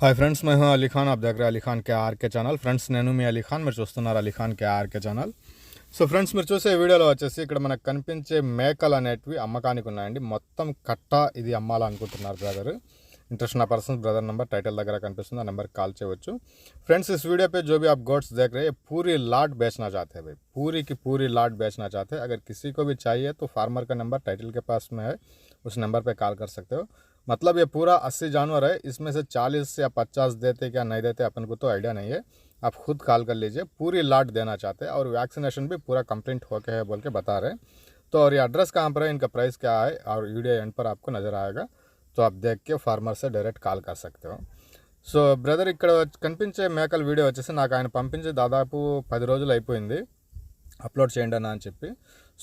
Hi friends मैं हूं अली खान आप देख रहे हैं अली खान के आर के ఛానల్ ఫ్రెండ్స్ నేను మీ అలీ ఖాన్ మీరు చూస్తున్నారు Ali Khan K R K channel so friends మీరు చూసే వీడియోలో వచ్చేసి ఇక్కడ మనకు కనిపించే మేకలు అనేటివి అమ్మకానికి ఉన్నాయండి మొత్తం కట్ట ఇది అమ్మాలనుకుంటున్నారు బ్రదర్ इंटरेस्ट ना पर्सन ब्रदर नंबर टाइटल దగ్గర కనిపిస్తుంది ఆ నెంబర్కి కాల్ చేయవచ్చు फ्रेंड्स इस वीडियो पे जो भी आप गोट्स देख रहे हैं पूरी लाट बेचना चाहते हैं भाई पूरी की पूरी लाट बेचना चाहते हैं अगर किसी को भी चाहिए तो फार्मर का नंबर टाइटल के पास में है उस नंबर पे कॉल कर सकते हो मतलब ये पूरा अस्सी जानवर है, इसमें से चालीस या पचास देते क्या नहीं देते, अपन को तो आइडिया नहीं है। आप खुद कॉल कर लीजिए, पूरी लाट देना चाहते हैं और वैक्सीनेशन भी पूरा कंप्लीट होके है बोल के बता रहे हैं। तो और ये एड्रेस कहाँ पर है, इनका प्राइस क्या है और वीडियो एंड पर आपको नज़र आएगा तो आप देख के फार्मर से डायरेक्ट कॉल कर सकते हो। सो ब्रदर इकड़ కనిపించే मेकल वीडियो वे आए पंपे दादापू पद रोजल అప్లోడ్ చేయండి అన్న అని చెప్పి.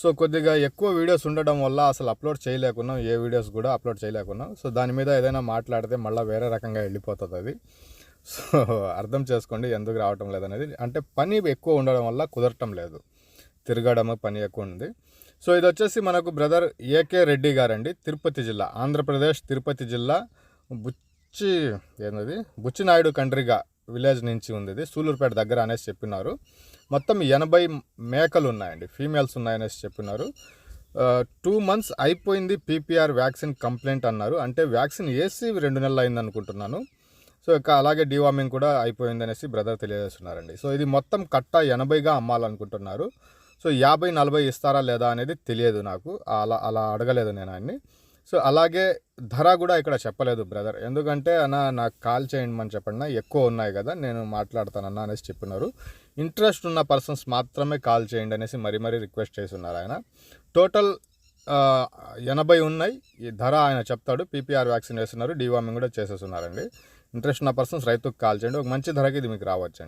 సో కొద్దిగా ఎక్కువ వీడియోస్ ఉండడం వల్ల అసలు అప్లోడ్ చేయలేకున్నాం. ఏ వీడియోస్ కూడా అప్లోడ్ చేయలేకున్నాం. సో దాని మీద ఏదైనా మాట్లాడితే మళ్ళీ వేరే రకంగా వెళ్ళిపోతుంది అది. సో అర్థం చేసుకోండి ఎందుకు రావటం లేదనేది. అంటే పని ఎక్కువ ఉండడం వల్ల కుదరటం లేదు. తిరగడము పని ఎక్కువ ఉంది. సో ఇది వచ్చేసి మనకు బ్రదర్ ఏకే రెడ్డి గారండి. తిరుపతి జిల్లా ఆంధ్రప్రదేశ్ తిరుపతి జిల్లా బుచ్చి ఏంది బుచ్చినాయుడు కండ్రిగా విలేజ్ నుంచి ఉంది ఇది. సూలూరుపేట దగ్గర అనేసి చెప్పినారు. మొత్తం ఎనభై మేకలు ఉన్నాయండి. ఫీమేల్స్ ఉన్నాయనేసి చెప్పినారు. టూ మంత్స్ అయిపోయింది పీపీఆర్ వ్యాక్సిన్ కంప్లైంట్ అన్నారు. అంటే వ్యాక్సిన్ వేసి రెండు నెలలు అయింది అనుకుంటున్నాను. సో ఇక అలాగే డివామింగ్ కూడా అయిపోయింది అనేసి బ్రదర్ తెలియజేస్తున్నారండి. సో ఇది మొత్తం కట్ట ఎనభైగా అమ్మాలనుకుంటున్నారు. సో యాభై నలభై ఇస్తారా లేదా అనేది తెలియదు నాకు. అలా అలా అడగలేదు నేను ఆయన్ని. సో అలాగే ధర కూడా ఇక్కడ చెప్పలేదు బ్రదర్ ఎందుకంటే అన్న నాకు కాల్ చేయండి చెప్పండి ఎక్కువ ఉన్నాయి కదా నేను మాట్లాడతానన్నా అనేసి చెప్పినారు. ఇంట్రెస్ట్ ఉన్న పర్సన్స్ మాత్రమే కాల్ చేయండి అనేసి మరీ మరీ రిక్వెస్ట్ చేస్తున్నారు ఆయన. టోటల్ ఎనభై ఉన్నాయి. ఈ ధర ఆయన చెప్తాడు పీపీఆర్ వ్యాక్సిన్ వేస్తున్నారు డివామింగ్ కూడా చేసేస్తున్నారండి. ఇంట్రెస్ట్ ఉన్న పర్సన్స్ రైతుకు కాల్ చేయండి. ఒక మంచి ధరకి ఇది మీకు రావచ్చండి.